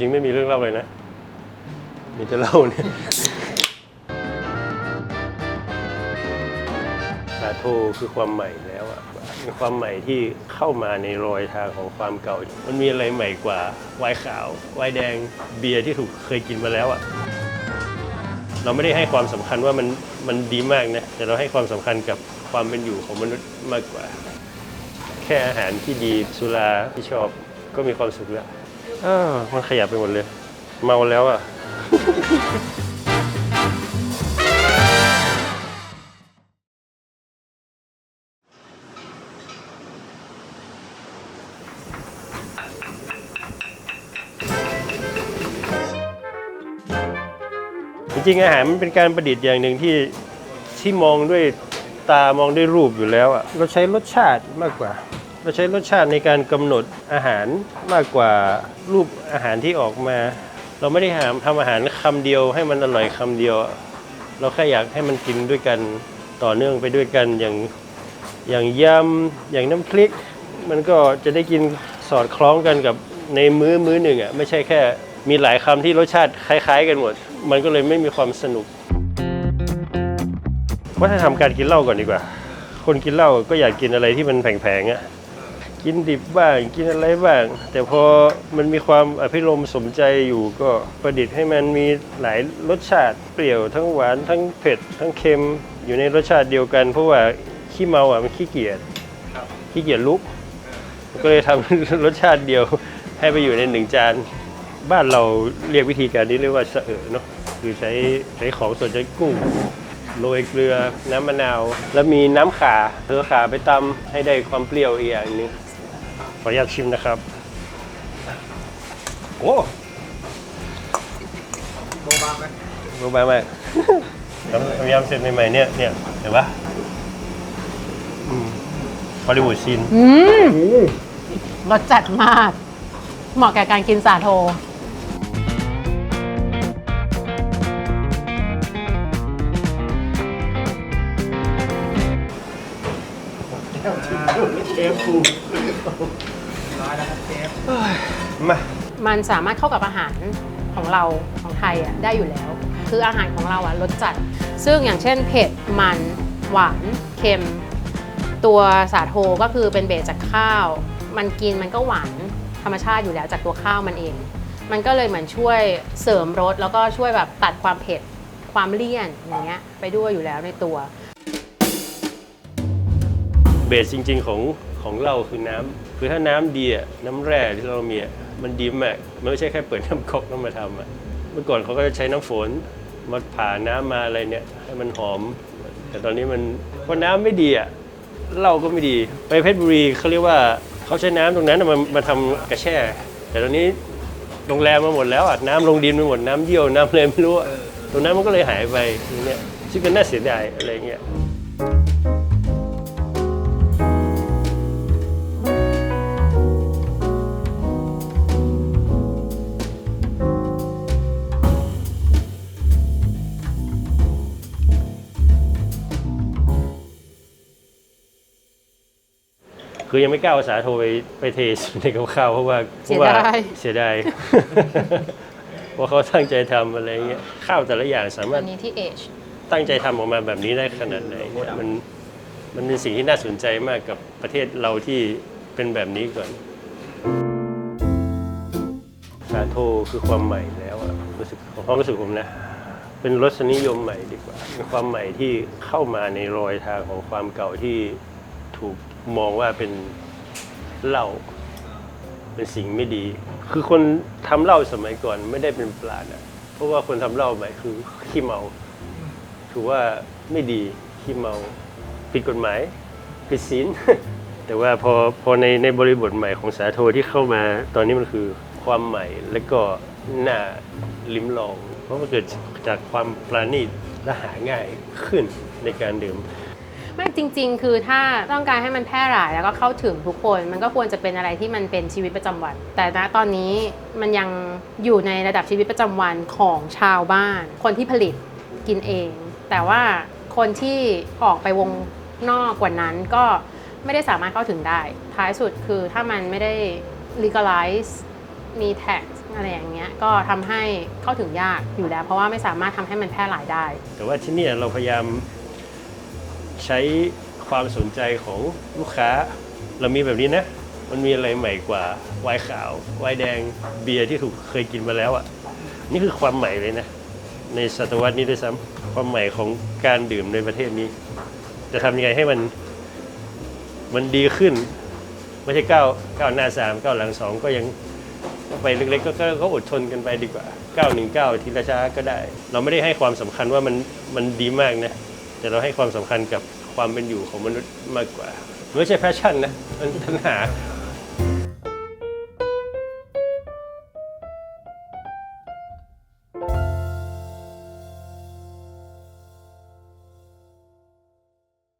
จริงไม่มีเรื่องเล่าเลยนะ มีแต่เล่าเนี่ยสาโทคือความใหม่แล้วอะความใหม่ที่เข้ามาในรอยทางของความเก่า มันมีอะไรใหม่กว่า ไวน์ขาว ไวน์แดง เบียร์ที่ถูกเคยกินมาแล้วอะเราไม่ได้ให้ความสำคัญว่ามันมันดีมากนะ แต่เราให้ความสำคัญกับความเป็นอยู่ของมนุษย์มากกว่า แค่อาหารที่ดีสุราที่ชอบก็มีความสุขแล้ว อ้าวมันขยับไปหมดเลย เมาแล้วอะ จริงๆอาหารมันเป็นการประดิษฐ์อย่างหนึ่งที่ที่มองด้วยตามองด้วยรูปอยู่แล้วอะ เราใช้รสชาติมากกว่า เราใช้รสชาติในการกำหนดอาหารมากกว่ารูปอาหารที่ออกมา เราไม่ได้หามทำอาหารคำเดียวให้มันอร่อยคำเดียว เราแค่อยากให้มันกินด้วยกันต่อเนื่องไปด้วยกันอย่างอย่างยำอย่างน้ำพริก มันก็จะได้กินสอดคล้องกันกับในมื้อมื้อหนึ่งอะไม่ใช่แค่มีหลายคำที่รสชาติคล้าย ๆ กันหมด มันก็เลยไม่มีความสนุกวัฒนธรรมการกินเหล้าก่อนดีกว่า คนกินเหล้าก็อยากกินอะไรที่มันแผงๆอะ กินดิบบ้าง กินอะไรบ้าง แต่พอมันมีความอภิรมย์สมใจอยู่ก็ประดิษฐ์ให้มันมีหลายรสชาติเปรี้ยวทั้งหวานทั้งเผ็ด ทั้งเค็มอยู่ในรสชาติเดียวกัน เพราะว่าขี้เมาอะมันขี้เกียจขี้เกียจลุก ก็เลยทำรสชาติเดียวให้ไปอยู่ในหนึ่งจานบ้านเราเรียกวิธีการนี้เรียกว่าเสอเนาะคือใช้ใช้ของสดใช้กุ้งโรยเกลือน้ำมะนาว แล้วมีน้ำขาเธอขาไปตำให้ได้ความเปรี้ยวอีกอย่างนึง ขออนุญาตชิมนะครับ โอ้โบบ้าไหมรู้บ้างไหมน้ำน้ำยำเสร็จใหม่ๆเนี่ยเนี่ยเห็นปะฮอลลีวูดซีนอืมรสจัดมาก เหมาะแก่การกินสาโท ฟฟูร้อยแล้วครับเชฟมามันสามารถเข้ากับอาหารของเราของไทยอะได้อยู่แล้ว คืออาหารของเราอะรสจัด ซึ่งอย่างเช่นเผ็ดมันหวานเค็ม ตัวสาโทก็คือเป็นเบสจากข้าว มันกินมันก็หวานธรรมชาติอยู่แล้วจากตัวข้าวมันเอง มันก็เลยเหมือนช่วยเสริมรสแล้วก็ช่วยแบบตัดความเผ็ดความเลี่ยนอย่างเงี้ยไปด้วยอยู่แล้วในตัว เบสจริง ๆ ของ ของเราคือน้ำคือถ้าน้ำดีอะน้ำแร่ที่เรามีอะมันดีมากมันไม่ใช่แค่เปิดน้ำก๊อกแล้วมาทำอะเมื่อก่อนเขาก็จะใช้น้ำฝนมาผ่าน้ำมาอะไรเนี่ยให้มันหอม แต่ตอนนี้มันพอน้ำไม่ดีอะเหล้าก็ไม่ดี ไปเพชรบุรีเขาเรียกว่าเขาใช้น้ำตรงนั้นมามาทำกระแช่ แต่ตอนนี้โรงแรมมาหมดแล้วอะน้ำลงดินไปหมดน้ำเยี่ยวน้ำอะไรไม่รู้ตรงนั้นมันก็เลยหายไปอย่างเงี้ยซึ่งก็น่าเสียดายอะไรเงี้ย คือยังไม่กล้าเอาสาโทไปไปเทในกับข้าวเพราะว่าเพราะว่าเสียดายเสียดายเพราะเขาตั้งใจทำอะไรเงี้ยข้าวแต่ละอย่างสามารอัถนนี้ที่เอชตั้งใจทำออกมาแบบนี้ได้ขนาดไหนเนี่ยมันมันเป็นสิ่งที่น่าสนใจมากกับประเทศเราที่เป็นแบบนี้ก่อน สาโทคือความใหม่แล้วอะรู้สึกของความรู้สึกผมนะ เป็นรสนิยมใหม่ดีกว่าเป็นความใหม่ที่เข้ามาในรอยทางของความเก่าที่ถูก มองว่าเป็นเหล้าเป็นสิ่งไม่ดี คือคนทำเหล้าสมัยก่อนไม่ได้เป็นปราดอะเพราะว่าคนทำเหล้าใหม่คือขี้เมา ถือว่าไม่ดีขี้เมาผิดกฎหมาย ผิดศีลแต่ว่าพอพอในในบริบทใหม่ของสาโทที่เข้ามา ตอนนี้มันคือความใหม่และก็น่าลิ้มลอง เพราะมันเกิดจากความปราณีตและหาง่ายขึ้นในการดื่ม ไม่จริง ๆ คือถ้าต้องการให้มันแพร่หลายแล้วก็เข้าถึงทุกคน มันก็ควรจะเป็นอะไรที่มันเป็นชีวิตประจำวัน แต่ณตอนนี้มันยังอยู่ในระดับชีวิตประจำวันของชาวบ้าน คนที่ผลิตกินเอง แต่ว่าคนที่ออกไปวงนอกกว่านั้นก็ไม่ได้สามารถเข้าถึงได้ ท้ายสุดคือถ้ามันไม่ได้ legalize มี tax อะไรอย่างเงี้ย ก็ทำให้เข้าถึงยากอยู่แล้ว เพราะว่าไม่สามารถทำให้มันแพร่หลายได้ แต่ว่าที่นี่เราพยายาม ใช้ความสนใจของลูกค้า เรามีแบบนี้นะ มันมีอะไรใหม่กว่าไวน์ขาวไวน์แดงเบียร์ที่ถูกเคยกินมาแล้วอะ นี่คือความใหม่เลยนะ ในศตวรรษนี้ด้วยซ้ำความใหม่ของการดื่มในประเทศนี้ จะทำยังไงให้มันมันดีขึ้น ไม่ใช่ก้าวก้าวหน้าสามก้าวหลังสองก็ยังไปเล็กๆก็ก็ก็อดทนกันไปดีกว่าก้าวหนึ่งก้าวทีละช้าก็ได้ เราไม่ได้ให้ความสำคัญว่ามันมันดีมากนะ แต่เราให้ความสำคัญกับความเป็นอยู่ของมนุษย์มากกว่า ไม่ใช่แพชชั่นนะมันปัญหา